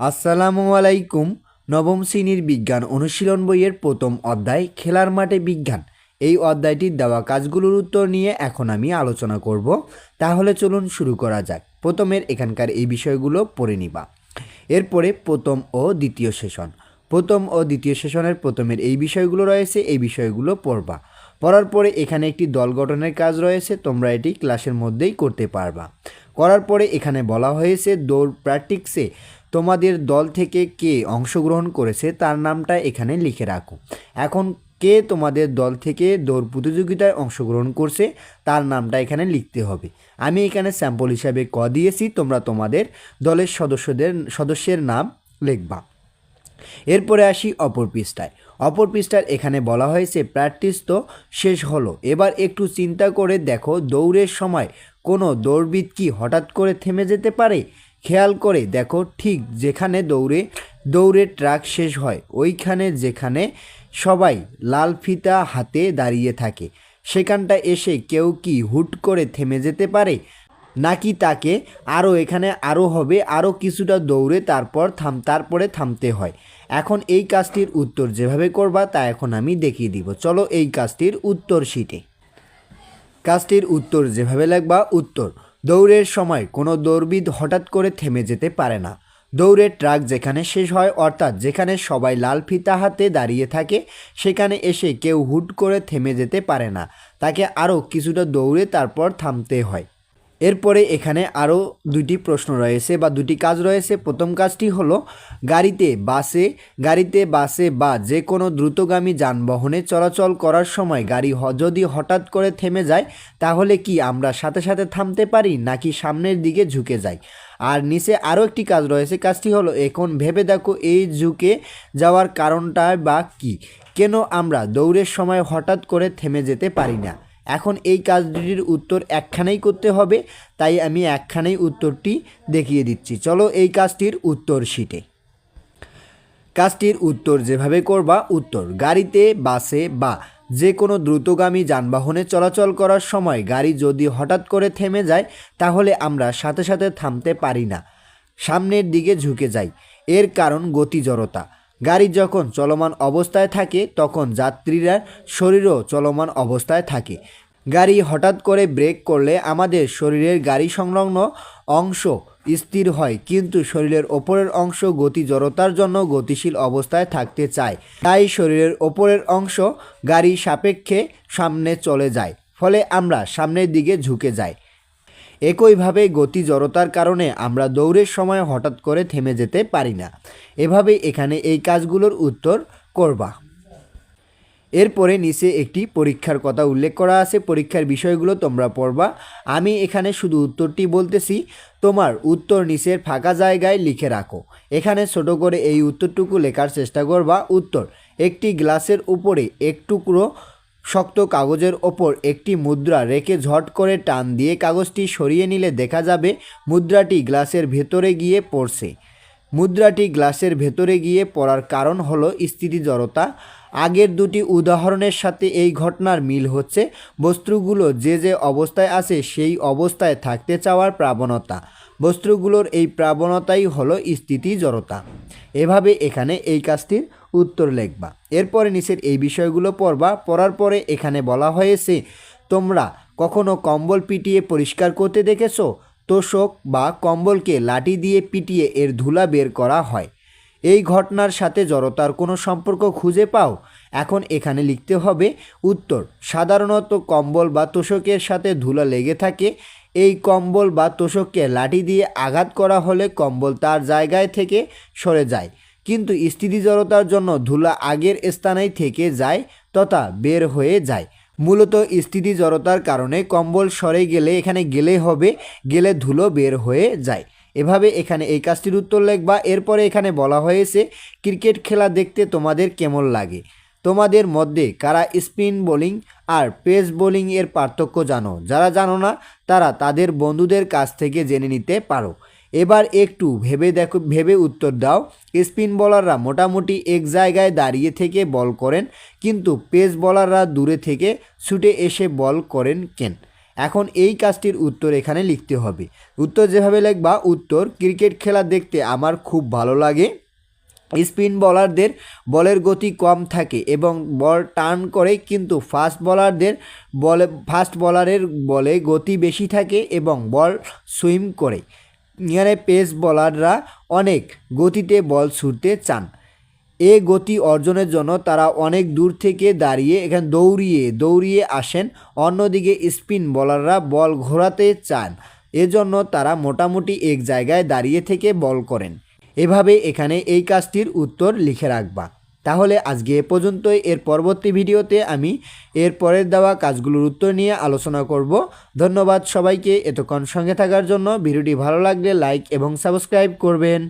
আসসালামু আলাইকুম। নবম শ্রেণির বিজ্ঞান অনুশীলন বইয়ের প্রথম অধ্যায়, খেলার মাঠে বিজ্ঞান। এই অধ্যায়টির দেওয়া কাজগুলোর উত্তর নিয়ে এখন আমি আলোচনা করব। তাহলে চলুন শুরু করা যাক। প্রথমের এখানকার এই বিষয়গুলো পড়ে নিবা। এরপরে প্রথম ও দ্বিতীয় সেশন। প্রথম ও দ্বিতীয় সেশনের প্রথমের এই বিষয়গুলো রয়েছে, এই বিষয়গুলো পড়বা। পড়ার পরে এখানে একটি দল গঠনের কাজ রয়েছে, তোমরা এটি ক্লাসের মধ্যেই করতে পারবা। করার পরে এখানে বলা হয়েছে, দৌড় প্র্যাকটিক্সে তোমাদের দল থেকে কে অংশগ্রহণ করেছে তার নামটা এখানে লিখে রাখো। এখন কে তোমাদের দল থেকে দৌড় প্রতিযোগিতায় অংশগ্রহণ করছে তার নামটা এখানে লিখতে হবে। আমি এখানে স্যাম্পল হিসাবে ক দিয়েছি, তোমরা তোমাদের দলের সদস্যদের, সদস্যের নাম লিখবা। এরপরে আসি অপর পৃষ্ঠায়। অপর পৃষ্ঠার এখানে বলা হয়েছে, প্র্যাকটিস তো শেষ হলো। এবার একটু চিন্তা করে দেখো, দৌড়ের সময় কোনো দৌড়বিদ কি হঠাৎ করে থেমে যেতে পারে? খেয়াল করে দেখো, ঠিক যেখানে দৌড়ে দৌড়ে ট্রাক শেষ হয়, ওইখানে যেখানে সবাই লাল ফিতা হাতে দাঁড়িয়ে থাকে। সেখানটা এসে কেউ কি হুট করে থেমে যেতে পারে? নাকি তাকে আরও এখানে আরও হবে আরও কিছুটা দৌড়ে তারপর থাম, তারপরে থামতে হয়? এখন এই কাজটির উত্তর যেভাবে করবা, তা এখন আমি দেখিয়ে দিব। চলো এই কাজটির উত্তর শিটে কাজটির উত্তর যেভাবে লাগবা, উত্তর। দৌড়ের সময় কোনো দৌড়বিদ হঠাৎ করে থেমে যেতে পারে না। দৌড়ের ট্রাক যেখানে শেষ হয়, অর্থাৎ যেখানে সবাই লাল ফিতা হাতে দাঁড়িয়ে থাকে, সেখানে এসে কেউ হুট করে থেমে যেতে পারে না। তাকে আরও কিছুটা দৌড়ে তারপর থামতে হয়। এরপরে এখানে আরও দুটি প্রশ্ন রয়েছে বা দুটি কাজ রয়েছে। প্রথম কাজটি হলো, গাড়িতে, বাসে গাড়িতে, বাসে বা যে কোনো দ্রুতগামী যানবাহনে চলাচল করার সময় গাড়ি যদি হঠাৎ করে থেমে যায়, তাহলে কি আমরা সাথে সাথে থামতে পারি নাকি সামনের দিকে ঝুঁকে যাই? আর নিচে আরও একটি কাজ রয়েছে, কাজটি হলো, এখন ভেবে দেখো এই ঝুঁকে যাওয়ার কারণটা বা কি? কেন আমরা দৌড়ের সময় হঠাৎ করে থেমে যেতে পারি না? এখন এই কাজ দুটির উত্তর একখানেই করতে হবে, তাই আমি একখানেই উত্তরটি দেখিয়ে দিচ্ছি। চলো এই কাজটির উত্তর শিটে। কাজটির উত্তর যেভাবে করবা, উত্তর। গাড়িতে, বাসে বা যে কোনো দ্রুতগামী যানবাহনে চলাচল করার সময় গাড়ি যদি হঠাৎ করে থেমে যায়, তাহলে আমরা সাথে সাথে থামতে পারি না। সামনের দিকে ঝুঁকে যাই। এর কারণ গতি জড়তা। গাড়ি যখন চলমান অবস্থায় থাকে, তখন যাত্রীরা শরীরও চলমান অবস্থায় থাকে। গাড়ি হঠাৎ করে ব্রেক করলে আমাদের শরীরের গাড়ি সংলগ্ন অংশ স্থির হয়, কিন্তু শরীরের ওপরের অংশ গতি জড়তার জন্য গতিশীল অবস্থায় থাকতে চায়। তাই শরীরের ওপরের অংশ গাড়ি সাপেক্ষে সামনে চলে যায়, ফলে আমরা সামনের দিকে ঝুঁকে যাই। একইভাবে গতি জড়তার কারণে আমরা দৌড়ের সময় হঠাৎ করে থেমে যেতে পারি না। এভাবে এখানে এই কাজগুলোর উত্তর করবা। এরপরে নিচে একটি পরীক্ষার কথা উল্লেখ করা আছে। পরীক্ষার বিষয়গুলো তোমরা পড়বা। আমি এখানে শুধু উত্তরটি বলতেছি। তোমার উত্তর নিচের ফাঁকা জায়গায় লিখে রাখো। এখানে ছোট করে এই উত্তরটুকু লেখার চেষ্টা করবা। উত্তর, একটি গ্লাসের উপরে এক টুকরো শক্ত কাগজের ওপর একটি মুদ্রা রেখে ঝট করে টান দিয়ে কাগজটি সরিয়ে নিলে দেখা যাবে মুদ্রাটি গ্লাসের ভেতরে গিয়ে পড়ছে। মুদ্রাটি গ্লাসের ভেতরে গিয়ে পড়ার কারণ হলো স্থিতি জড়তা আগের দুটি উদাহরণের সাথে এই ঘটনার মিল হচ্ছে, বস্তুগুলো যে যে অবস্থায় আছে সেই অবস্থায় থাকতে চাওয়ার প্রাবণতা। বস্তুগুলোর এই প্রাবণতাই হলো স্থিতি জড়তা এভাবে এখানে এই কাজটির উত্তর লেখবা। এরপরে নিচের এই বিষয়গুলো পড়বা। পড়ার পরে এখানে বলা হয়েছে, তোমরা কখনো কম্বল পিটিয়ে পরিষ্কার করতে দেখেছ? তোষক বা কম্বলকে লাঠি দিয়ে পিটিয়ে এর ধুলা বের করা হয়। এই ঘটনার সাথে জড়তার কোনো সম্পর্ক খুঁজে পাও? এখন এখানে লিখতে হবে, উত্তর, সাধারণত কম্বল বা তোষকের সাথে ধুলা লেগে থাকে। এই কম্বল বা তোষককে লাঠি দিয়ে আঘাত করা হলে কম্বল তার জায়গায় থেকে সরে যায়। কিন্তু স্থিতি জড়তার জন্য ধুলা আগের স্থানেই থেকে যায় তথা বের হয়ে যায়। মূলত স্থিতি জড়তার কারণে কম্বল সরে গেলে এখানে গেলে হবে, গেলে ধুলো বের হয়ে যায়। এভাবে এখানে এই কাজটির উত্তর লিখবা। এরপরে এখানে বলা হয়েছে, ক্রিকেট খেলা দেখতে তোমাদের কেমন লাগে? তোমাদের মধ্যে কারা স্পিন বোলিং আর পেস বোলিং এর পার্থক্য জানো? যারা জানো না, তারা তাদের বন্ধুদের কাছ থেকে জেনে নিতে পারো। এবার একটু ভেবে দেখো, ভেবে উত্তর দাও। স্পিন বলাররা মোটামুটি এক জায়গায় দাঁড়িয়ে থেকে বল করেন, কিন্তু পেস বলাররা দূরে থেকে ছুটে এসে বল করেন কেন? এখন এই কাজটির উত্তর এখানে লিখতে হবে। উত্তর যেভাবে লিখবা, উত্তর, ক্রিকেট খেলা দেখতে আমার খুব ভালো লাগে। স্পিন বলারদের বলের গতি কম থাকে এবং বল টার্ন করে, কিন্তু ফাস্ট বলারদের বলে, ফাস্ট বলারের বলে গতি বেশি থাকে এবং বল সুইম করে। এখানে পেস বলাররা অনেক গতিতে বল ছুটতে চান। এ গতি অর্জনের জন্য তারা অনেক দূর থেকে দাঁড়িয়ে এখানে দৌড়িয়ে দৌড়িয়ে আসেন। অন্যদিকে স্পিন বলাররা বল ঘোরাতে চান। এজন্য তারা মোটামুটি এক জায়গায় দাঁড়িয়ে থেকে বল করেন। এভাবে এখানে এই কাজটির উত্তর লিখে রাখবা। তাহলে আজকে এ পর্যন্তই। এর পরবর্তী ভিডিওতে আমি এর পরের দেওয়া কাজগুলোর উত্তর নিয়ে আলোচনা করব। ধন্যবাদ সবাইকে এতক্ষণ সঙ্গে থাকার জন্য। ভিডিওটি ভালো লাগলে লাইক এবং সাবস্ক্রাইব করবেন।